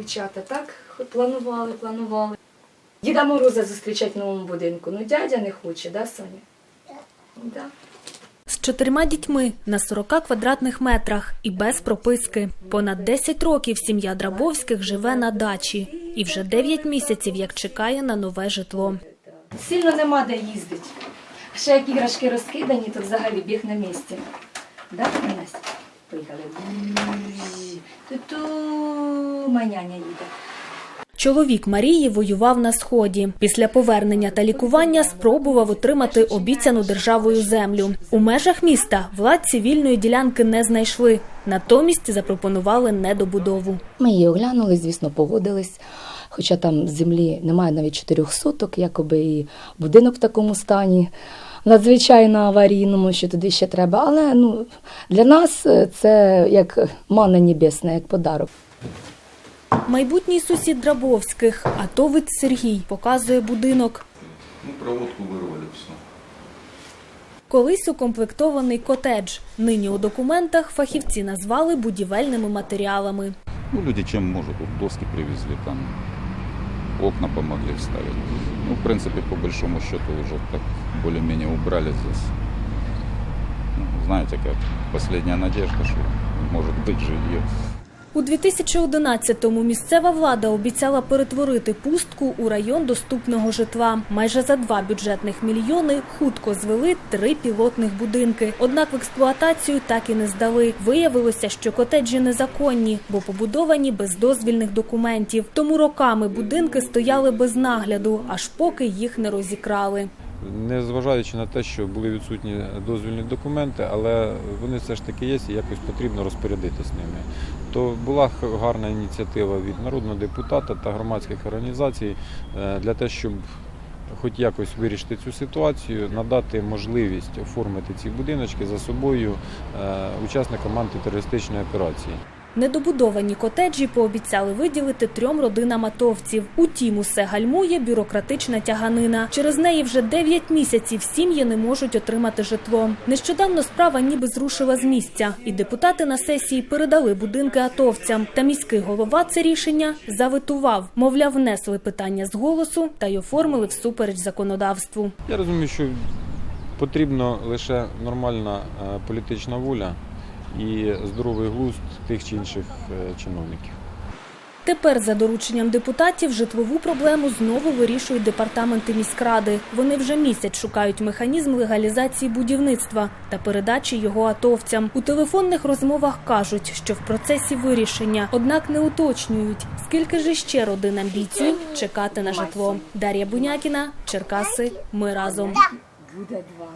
дівчата так планували, планували. Діда Мороза зустрічати в новому будинку. Ну дядя не хоче, да, Соня? Да. З чотирма дітьми на 40 квадратних метрах і без прописки. Понад 10 років сім'я Драбовських живе на дачі і вже 9 місяців як чекає на нове житло. Сильно нема де їздити. Ще як іграшки розкидані, то взагалі біг на місці. Да, Настя? Поїхали. Ту-ту, маняня їде. Чоловік Марії воював на сході. Після повернення та лікування спробував отримати обіцяну державою землю. У межах міста владці вільної ділянки не знайшли. Натомість запропонували недобудову. Ми її оглянули, звісно, погодились. Хоча там землі немає навіть чотирьох соток, якоби і будинок в такому стані, надзвичайно аварійному, що туди ще треба. Але ну, для нас е, це як мана небесна, як подарок. Майбутній сусід Драбовських, атовець Сергій, показує будинок. Ну, проводку вырвали все. Колись укомплектований котедж. Нині у документах фахівці назвали будівельними матеріалами. Ну, люди чем может, вот доски привезли, там окна помогли вставить. Ну, в принципе, по большому счету уже так более-менее убрали здесь. Ну, знаете, как последняя надежда, что может быть жилье. У 2011-му місцева влада обіцяла перетворити пустку у район доступного житла. Майже за два бюджетних мільйони хутко звели три пілотних будинки. Однак в експлуатацію так і не здали. Виявилося, що котеджі незаконні, бо побудовані без дозвільних документів. Тому роками будинки стояли без нагляду, аж поки їх не розікрали. Незважаючи на те, що були відсутні дозвільні документи, але вони все ж таки є і якось потрібно розпорядитись ними. То була гарна ініціатива від народного депутата та громадських організацій е, для того, щоб хоч якось вирішити цю ситуацію, надати можливість оформити ці будиночки за собою е, учасникам антитерористичної операції. Недобудовані котеджі пообіцяли виділити трьом родинам атовців. Утім, усе гальмує бюрократична тяганина. Через неї вже 9 місяців сім'ї не можуть отримати житло. Нещодавно справа ніби зрушила з місця, і депутати на сесії передали будинки атовцям. Та міський голова це рішення заветував. Мовляв, внесли питання з голосу та й оформили всупереч законодавству. Я розумію, що потрібна лише нормальна е, політична воля і здоровий глузд тих чи інших е, чиновників. Тепер за дорученням депутатів житлову проблему знову вирішують департаменти міськради. Вони вже місяць шукають механізм легалізації будівництва та передачі його атовцям. У телефонних розмовах кажуть, що в процесі вирішення, однак не уточнюють, скільки ж ще родинам бійців чекати на житло. Дар'я Бунякіна, Черкаси. Ми разом. Буде два?